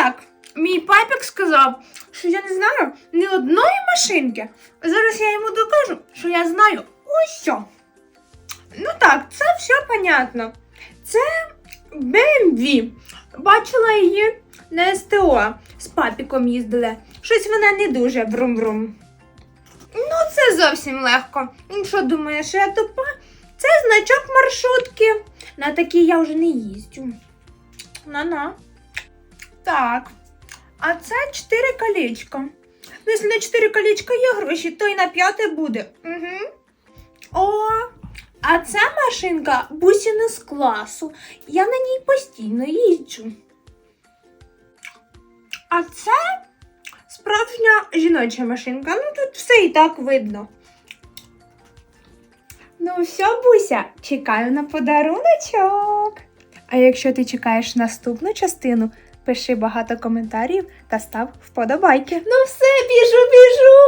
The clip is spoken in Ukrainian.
так, мій папік сказав, що я не знаю ні одної машинки. Зараз я йому докажу, що я знаю усе. Ну так, це все понятно. Це BMW. Бачила її на СТО. З папіком їздили. Щось вона не дуже брум-брум. Ну, це зовсім легко. Що думає, що я тупа? Це значок маршрутки. На такій я вже не їздю. На-на. Так. А це чотири колечка. Ну, якщо на чотири колечка є гроші, то і на п'яте буде. Угу. О, а ця машинка бусіна з класу. Я на ній постійно їжджу. А це справжня жіноча машинка. Ну тут все і так видно. Ну, все, Буся, чекаю на подаруночок. А якщо ти чекаєш наступну частину, пиши багато коментарів та став вподобайки. Ну все, біжу, біжу.